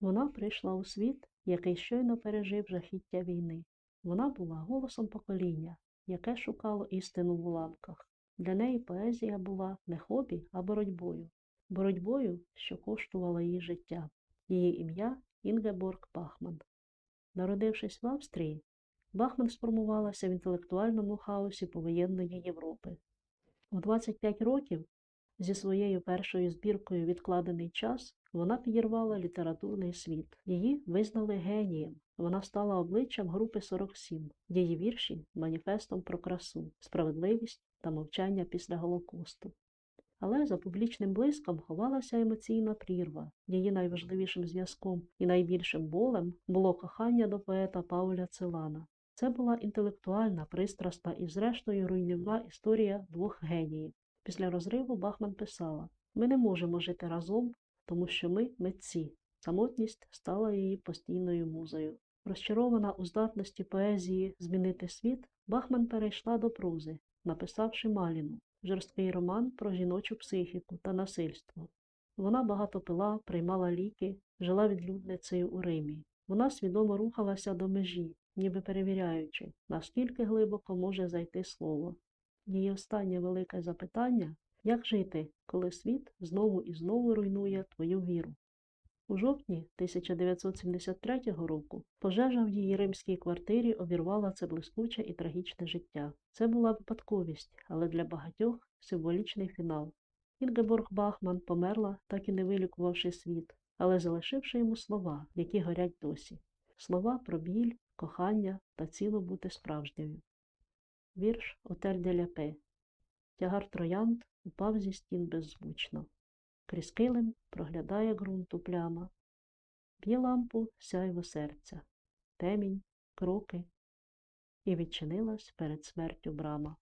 Вона прийшла у світ, який щойно пережив жахіття війни. Вона була голосом покоління, яке шукало істину в уламках. Для неї поезія була не хобі, а боротьбою. Боротьбою, що коштувала її життя. Її ім'я Інгеборг Бахман. Народившись в Австрії, Бахман сформувалася в інтелектуальному хаосі повоєнної Європи. У 25 років зі своєю першою збіркою Відкладений час вона підірвала літературний світ. Її визнали генієм. Вона стала обличчям групи 47. Її вірші маніфестом про красу, справедливість та мовчання після Голокосту. Але за публічним блиском ховалася емоційна прірва. Її найважливішим зв'язком і найбільшим болем було кохання до поета Пауля Целана. Це була інтелектуальна, пристрасна і, зрештою, руйнівна історія двох геніїв. Після розриву Бахман писала: Ми не можемо жити разом, тому що ми митці. Самотність стала її постійною музою. Розчарована у здатності поезії змінити світ, Бахман перейшла до прози, написавши Маліну, жорсткий роман про жіночу психіку та насильство. Вона багато пила, приймала ліки, жила відлюдницею у Римі. Вона свідомо рухалася до межі, ніби перевіряючи, наскільки глибоко може зайти слово. Її останнє велике запитання як жити, коли світ знову і знову руйнує твою віру. У жовтні 1973 року пожежа в її римській квартирі обірвала це блискуче і трагічне життя. Це була випадковість, але для багатьох символічний фінал. Інгеборг Бахман померла, так і не вилікувавши світ, але залишивши йому слова, які горять досі. Слова про біль, кохання та ціло бути справжньою. Вірш Отель де ляпе. Тягар троянд упав зі стін беззвучно. Крізь килим проглядає ґрунту пляма. Б'є лампу сяйво серця, темінь, кроки, і відчинилась перед смертю брама.